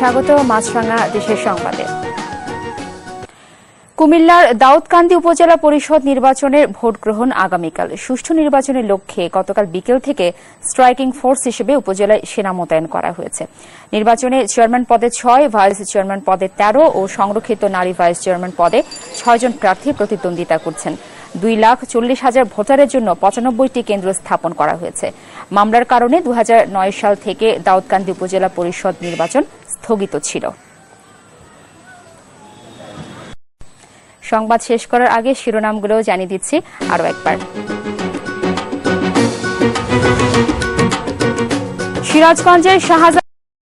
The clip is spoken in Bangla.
স্বাগত, মাছরাঙা দেশের সংবাদে। কুমিল্লার দাউদকান্দি উপজেলা পরিষদ নির্বাচনের ভোট গ্রহণ আগামীকাল। সুষ্ঠু নির্বাচনের লক্ষ্যে গতকাল বিকেল থেকে স্ট্রাইকিং ফোর্স হিসেবে উপজেলায় সেনা মোতায়েন করা হয়েছে। নির্বাচনে চেয়ারম্যান পদে ছয়, ভাইস চেয়ারম্যান পদে তেরো ও সংরক্ষিত নারী ভাইস চেয়ারম্যান পদে ছয়জন প্রার্থী প্রতিদ্বন্দ্বিতা করছেন। দুই লাখ চল্লিশ হাজার ভোটারের জন্য পঁচানব্বইটি কেন্দ্র স্থাপন করা হয়েছে। মামলার কারণে দু সাল থেকে দাউদকান্দি উপজেলা পরিষদ নির্বাচন স্থগিত ছিল। সংবাদ শেষ করার আগে শিরোনামগুলো জানিয়ে দিচ্ছি আরও একবার। সিরাজগঞ্জের শাহজাদ